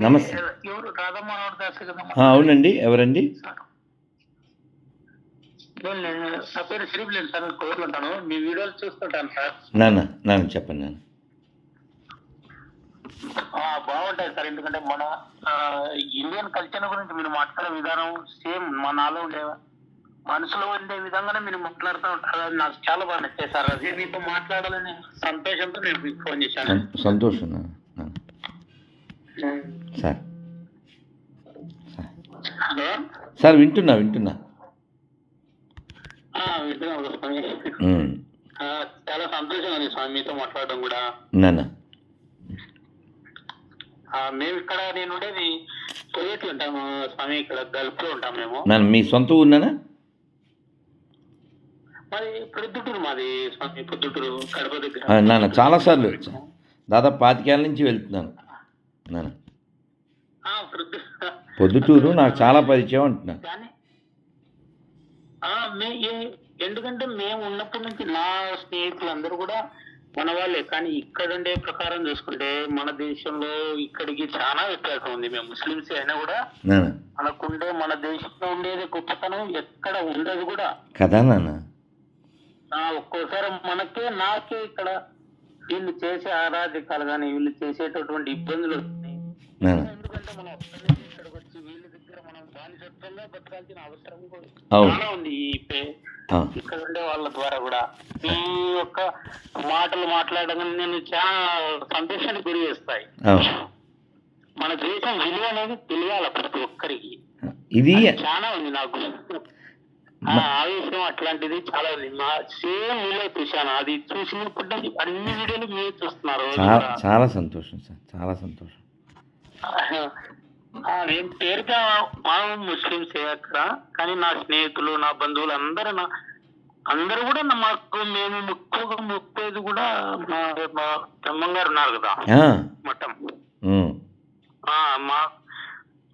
నమస్తే. అవునండి. ఎవరండి? సార్ నేను నేను నా పేరు శ్రీపులేని సార్ నేను కోరుకుంటాను మీ వీడియోలు చూస్తుంటాను సార్. నాన్న నాన్న చెప్పండి నాన్న. బాగుంటాయి సార్. ఎందుకంటే మన ఇండియన్ కల్చర్ గురించి మీరు మాట్లాడే విధానం సేమ్ మన నాలో ఉండే మనసులో ఉండే విధంగానే మీరు మాట్లాడుతూ ఉంటారు. అది నాకు చాలా బాగా నచ్చాయి సార్. అదే మీతో మాట్లాడాలని సంతోషంతో నేను మీకు ఫోన్ చేశాను. సంతోషం. సార్. హలో. సార్ వింటున్నా వింటున్నా. చాలా సంతోషంగా ఉంది స్వామి మీతో మాట్లాడడం కూడా. మేము ఇక్కడ నేను ఉండేది కువైట్ ఉంటాము స్వామి ఇక్కడ గల్ఫ్లో ఉంటాం మేము. నాన్న మీ సొంత ఊరినానా మాది ప్రొద్దుటూరు మాది స్వామి పొద్దుటూరు కడప దగ్గర. నాన్న చాలాసార్లు వచ్చా దాదాపు పాతికేళ్ళ నుంచి వెళ్తున్నాను. నాన్న పొద్దుటూరు నాకు చాలా పరిచయం అంటున్నా. ఎందుకంటే మేము ఉన్నప్పటి నుంచి నా స్నేహితులందరూ కూడా మన వాళ్ళే కానీ ఇక్కడ ఉండే ప్రకారం చూసుకుంటే మన దేశంలో ఇక్కడికి చాలా వ్యత్యాసం ఉంది. మేము ముస్లిమ్స్ అయినా కూడా మనకుండే మన దేశంలో ఉండేది గొప్పతనం ఎక్కడ ఉండదు కూడా. కదా నాన్న ఒక్కోసారి మనకే నాకే ఇక్కడ వీళ్ళు చేసే అరాజకాలు కానీ వీళ్ళు చేసేటటువంటి ఇబ్బందులు ఉంది ఈ పే- ఆ, ఇక్కడ ఉండే వాళ్ళ ద్వారా కూడా. ఈ యొక్క మాటలు మాట్లాడడం నేను చాలా సంతోషానికి గురి చేస్తాయి. మన దేశం విలువ అనేది తెలియాలి ప్రతి ఒక్కరికి. ఇది చాలా ఉంది నాకు. ఆ ఆవేశం అట్లాంటిది చాలా ఉంది. మా సేమ్ వీడియో చూశాను. అది చూసినప్పటి నుంచి అన్ని వీడియోలు మీరు చూస్తున్నారు. చాలా సంతోషం సార్. చాలా సంతోషం. నేను పేరుగా మా ముస్లిమ్స్ అక్కడ కానీ నా స్నేహితులు నా బంధువులు అందరూ నా అందరూ కూడా నా మాకు మేము ముక్కుగా ముప్పేది కూడా మా మా బ్రహ్మం గారు ఉన్నారు కదా. మఠం మా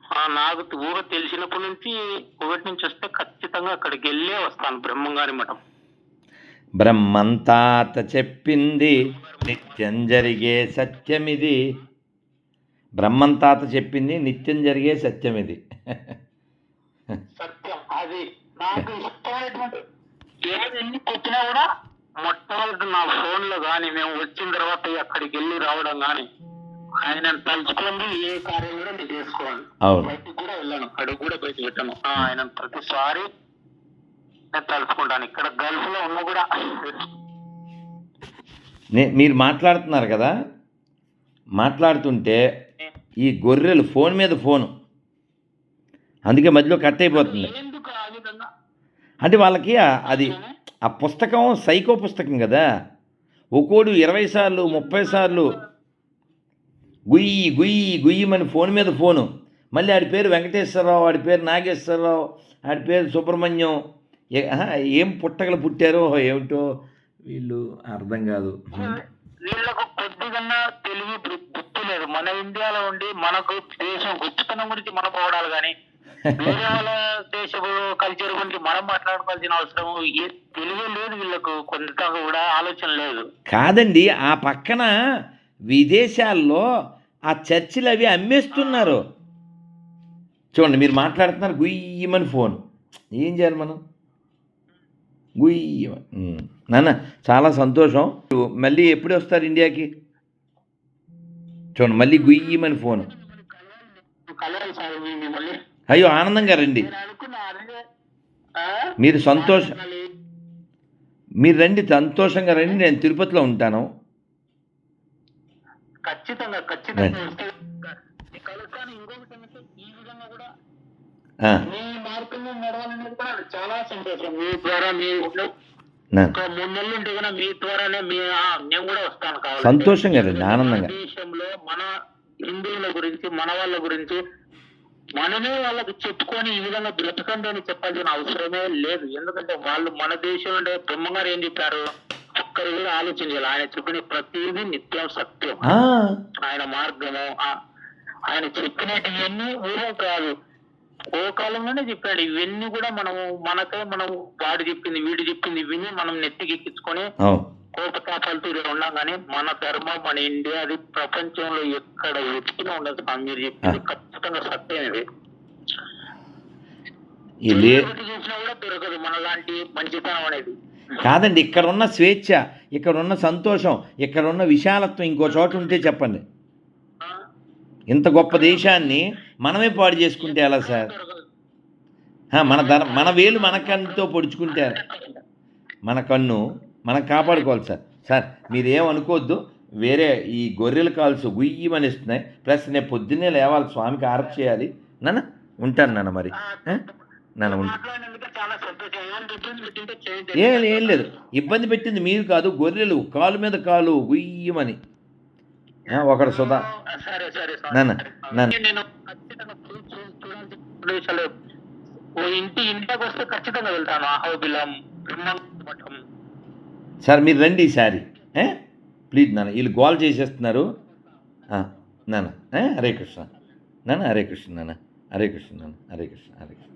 ఆ, నాకు ఊహ తెలిసినప్పటి నుంచి ఒకటి నుంచి వస్తే ఖచ్చితంగా అక్కడికి వెళ్ళే వస్తాను బ్రహ్మంగారి మఠం. బ్రహ్మంతాత చెప్పింది నిత్యం జరిగే సత్యమిది. బ్రహ్మంతాత చెప్పింది నిత్యం జరిగే సత్యం ఇది. సత్యం అది నాకు ఇష్టమైనటువంటి ఏది ఎన్ని కొట్టినా కూడా మొట్టమొదటి నా ఫోన్లో కానీ మేము వచ్చిన తర్వాత అక్కడికి వెళ్ళి రావడం కానీ ఆయన తలుచుకోండి ఏ కార్యం కూడా నేను చేసుకోవాలి బయటికి కూడా వెళ్ళాను అడుగు కూడా బయటకు పెట్టాను. ఆయన ప్రతిసారి నేను తలుచుకుంటాను. ఇక్కడ గల్ఫ్లో ఉన్న కూడా మీరు మాట్లాడుతున్నారు కదా? మాట్లాడుతుంటే ఈ గొర్రెలు ఫోన్ మీద ఫోను. అందుకే మధ్యలో కట్ అయిపోతుంది. అంటే వాళ్ళకి అది ఆ పుస్తకం సైకో పుస్తకం కదా. ఒక్కోడు ఇరవై సార్లు ముప్పై సార్లు గుయ్యి గుయ్యి గుయ్యమని ఫోన్ మీద ఫోను. మళ్ళీ ఆడి పేరు వెంకటేశ్వరరావు ఆడి పేరు నాగేశ్వరరావు ఆడి పేరు సుబ్రహ్మణ్యం. ఏ- పుట్టగలు పుట్టారో ఏమిటో వీళ్ళు అర్థం కాదు. వీళ్ళకు కొద్దిగా తెలివి లేదు. మన ఇండియాలో ఉండి మనకు దేశం గొప్పతనం గురించి మనం పోవడాలు కానీ వేరే వాళ్ళ దేశపు కల్చర్ గురించి మనం మాట్లాడుకోవాల్సిన అవసరం ఏ- తెలివే లేదు వీళ్ళకు. కొంత కూడా ఆలోచన లేదు. కాదండి ఆ పక్కన విదేశాల్లో ఆ చర్చిలు అవి అమ్మేస్తున్నారు. చూడండి మీరు మాట్లాడుతున్నారు గుయ్యమని ఫోన్. ఏం చేయాలి మనం? గుయ్యమని నాన్న చాలా సంతోషం. మళ్ళీ ఎప్పుడు వస్తారు ఇండియాకి? చూడండి మళ్ళీ గుయ్యమని ఫోన్. అయ్యో ఆనందంగా రండి? మీరు సంతోషం మీరు రండి సంతోషంగా రండి నేను తిరుపతిలో ఉంటాను. ఖచ్చితంగా ఈ విధంగా కూడా ఆ, మీ మార్గంలో నడవాలనేది కూడా చాలా సంతోషం. మీ ద్వారా మీ మూడు నెలలు ఉంటే కూడా మీ ద్వారానే మీ ఆ, నేను కూడా వస్తాను కావాలి సంతోషంగా ఆనందంగా. దేశంలో మన హిందువుల గురించి మన వాళ్ళ గురించి మనమే వాళ్ళకి చెప్పుకొని ఈ విధంగా బ్రతకండి అని చెప్పాల్సిన అవసరమే లేదు. ఎందుకంటే వాళ్ళు మన దేశంలో బ్రహ్మగారు ఏం చెప్పారు? ఒక్కరు కూడా ఆలోచించాలి. ఆయన చెప్పిన ప్రతిదీ నిత్యం సత్యం. ఆయన మార్గము ఆయన చెప్పినటువన్నీ ఊహ కాదు. ఓ కాలంలోనే చెప్పాడు ఇవన్నీ కూడా మనము మనకే మనం వాడు చెప్పింది వీడు చెప్పింది విని మనం నెత్తికెక్కించుకొని కోపతాపాలతో ఉన్నాం కానీ మన ధర్మం మన ఇండియా అది ప్రపంచంలో ఎక్కడ వెతికినా ఉండదు మీరు చెప్పింది ఖచ్చితంగా సత్యం ఇది. చూసినా కూడా దొరకదు మన లాంటి మంచితనం అనేది. కాదండి ఇక్కడ ఉన్న స్వేచ్ఛ ఇక్కడ ఉన్న సంతోషం ఇక్కడ ఉన్న విశాలత్వం ఇంకో చోట ఉంటే చెప్పండి? ఇంత గొప్ప దేశాన్ని మనమే పాడు చేసుకుంటే ఎలా సార్? మన ధర మన వేలు మన కన్నుతో పొడుచుకుంటే మన కన్ను మనం కాపాడుకోవాలి సార్. సార్ మీరేం అనుకోవద్దు వేరే ఈ గొర్రెల కాల్స్ గుయ్యమని ఇస్తున్నాయి ప్లస్ నేను పొద్దున్నే లేవాలి స్వామికి ఆరతి చేయాలి. నాన్న ఉంటాను నాన్న మరి? నాన్న ఉంటా. మాట్లాడినందుకు చాలా సంతోషం. ఏమైనా ఇబ్బంది పెట్టింటే చేయండి. ఏం ఏం లేదు. ఇబ్బంది పెట్టింది మీరు కాదు గొర్రెలు కాలు మీద కాలు గుయ్యమని ఒకడు సుధా. సరే సరే స్వామి. నాన్న, నాన్న. ఇంటి ఇంటికి వస్తే ఖచ్చితంగా వెళ్తాను. అహోబిలం సార్ మీరు రండి ఈసారి? ప్లీజ్ నాన్న వీళ్ళు గోల్ చేసేస్తున్నారు. నాన్న? హరే కృష్ణ. నాన్న హరే కృష్ణ నాన్న. హరే కృష్ణ నాన్న. హరే కృష్ణ హరే కృష్ణ.